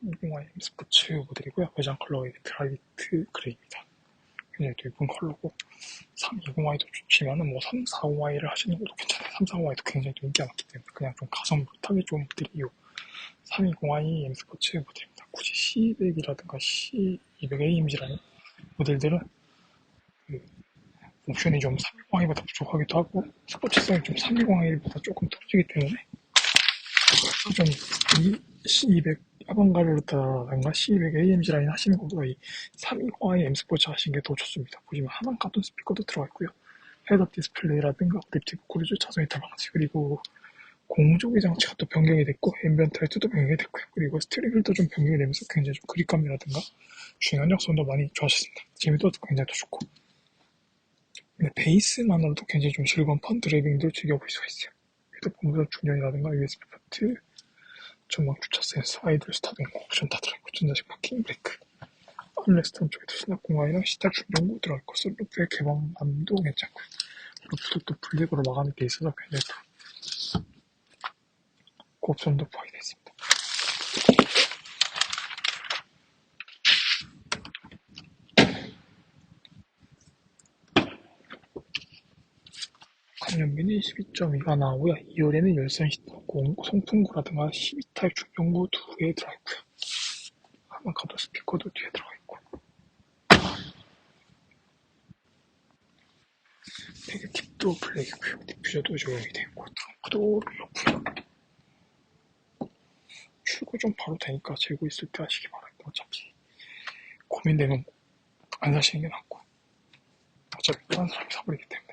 320i M 스포츠 모델이고요. 외장 컬러가 드라이트 그레이입니다. 굉장히 또 예쁜 컬러고 320i도 좋지만은 뭐 340i를 하시는 것도 괜찮아요. 340i도 굉장히 또 인기가 많기 때문에 그냥 좀 가성 못하기 좋은 모델이요. 320i M 스포츠 모델입니다. 굳이 C200이라든가 C200AMG라는 모델들은 그 옵션이 좀 320i보다 부족하기도 하고 스포츠성이 좀 320i보다 조금 떨어지기 때문에 좀이 C200 아방가르르다든가 C200 AMG 라인 하시는 것보다 이 320i M 스포츠 하시는 게 더 좋습니다. 보시면 하단 카톤 스피커도 들어가 있고요. 헤드업 디스플레이라든가 어댑티브 크루즈 자동 이탈 방지 그리고 공조기 장치가 또 변경이 됐고 앰비언트 라이트도 변경이 됐고요. 그리고 스티링 휠도 좀 변경이 되면서 굉장히 좀 그립감이라든가 중요한 약선도 많이 좋아졌습니다. 재미도 굉장히 더 좋고 근데 베이스만으로도 굉장히 좀 즐거운 펀 드라이빙도 즐겨볼 수가 있어요. 휴대폰 무선 충전이라든가 USB 포트 전방 주차 센서, 아이들 스타등 옵션 다 들어있고 전자식 파킹 브레이크 암레스트 쪽에도 수납 공간이랑 시탈 충전구 들어있고 솔루프의 개방감도 괜찮고요. 그리고 블루투스 블랙으로 마감이 돼 있어서 굉장히 또 옵션도 포함되어 있습니다. 간연비는 12.2가 나오고요. 2열에는 열선 히터고 송풍구라든가 12타입 충전구 두 개 들어있고요. 하만카도 스피커도 뒤에 들어있고 배그팁도 블랙이고요. 디퓨저도 조용히 되고 트렁크도 롤러프고요. 출고 좀 바로 되니까 재고 있을 때 하시기 바랍니다. 어차피 고민되면 안 사시는 게 낫고 어차피 다른 사람이 사버리기 때문에